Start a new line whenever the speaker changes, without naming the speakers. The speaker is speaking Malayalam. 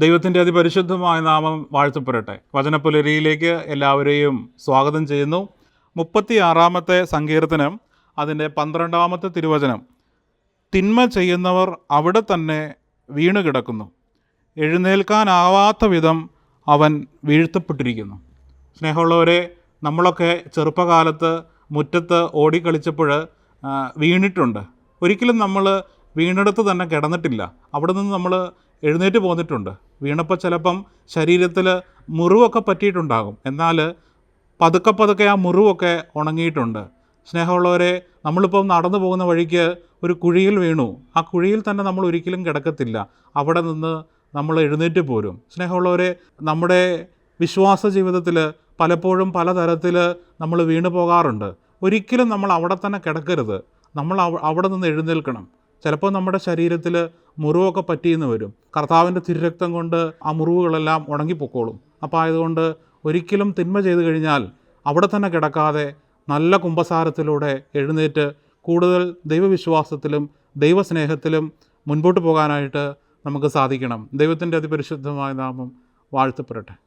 ദൈവത്തിന്റെ അതിപരിശുദ്ധമായ നാമം വാഴ്ത്തപ്പെടട്ടെ. വചനപ്പുലരിയിലേക്ക് എല്ലാവരെയും സ്വാഗതം ചെയ്യുന്നു. മുപ്പത്തി ആറാമത്തെ സങ്കീർത്തനം അതിന്റെ പന്ത്രണ്ടാമത്തെ തിരുവചനം. തിന്മ ചെയ്യുന്നവർ അവിടെ തന്നെ വീണ് കിടക്കുന്നു എഴുന്നേൽക്കാനാവാത്ത വിധം അവൻ വീഴ്ത്തപ്പെട്ടിരിക്കുന്നു. സ്നേഹമുള്ളവരെ നമ്മളൊക്കെ ചെറുപ്പകാലത്ത് മുറ്റത്ത് ഓടിക്കളിച്ചപ്പോൾ വീണിട്ടുണ്ട്. ഒരിക്കലും നമ്മൾ വീണെടുത്ത് തന്നെ കിടന്നിട്ടില്ല. അവിടെ നിന്ന് നമ്മൾ എഴുന്നേറ്റ് പോന്നിട്ടുണ്ട്. വീണപ്പോൾ ചിലപ്പം ശരീരത്തിൽ മുറിവൊക്കെ പറ്റിയിട്ടുണ്ടാകും. എന്നാൽ പതുക്കെ പതുക്കെ ആ മുറിവൊക്കെ ഉണങ്ങിയിട്ടുണ്ട്. സ്നേഹമുള്ളവരെ നമ്മളിപ്പം നടന്നു പോകുന്ന വഴിക്ക് ഒരു കുഴിയിൽ വീണു. ആ കുഴിയിൽ തന്നെ നമ്മൾ ഒരിക്കലും കിടക്കത്തില്ല. അവിടെ നിന്ന് നമ്മൾ എഴുന്നേറ്റ് പോരും. സ്നേഹമുള്ളവരെ നമ്മുടെ വിശ്വാസ ജീവിതത്തിൽ പലപ്പോഴും പലതരത്തിൽ നമ്മൾ വീണു പോകാറുണ്ട്. ഒരിക്കലും നമ്മൾ അവിടെ തന്നെ കിടക്കരുത്. നമ്മൾ അവിടെ നിന്ന് എഴുന്നേൽക്കണം. ചിലപ്പോൾ നമ്മുടെ ശരീരത്തിൽ മുറിവൊക്കെ പറ്റിയെന്ന് വരും. കർത്താവിന്റെ തിരുരക്തം കൊണ്ട് ആ മുറിവുകളെല്ലാം ഉണങ്ങിപ്പോക്കോളും. അപ്പോൾ ആയതുകൊണ്ട് ഒരിക്കലും തിന്മ ചെയ്തു കഴിഞ്ഞാൽ അവിടെ തന്നെ കിടക്കാതെ നല്ല കുംഭസാരത്തിലൂടെ എഴുന്നേറ്റ് കൂടുതൽ ദൈവവിശ്വാസത്തിലും ദൈവസ്നേഹത്തിലും മുൻപോട്ട് പോകാനായിട്ട് നമുക്ക് സാധിക്കണം. ദൈവത്തിന്റെ അതിപരിശുദ്ധമായ നാമം വാഴ്ത്തപ്പെടട്ടെ.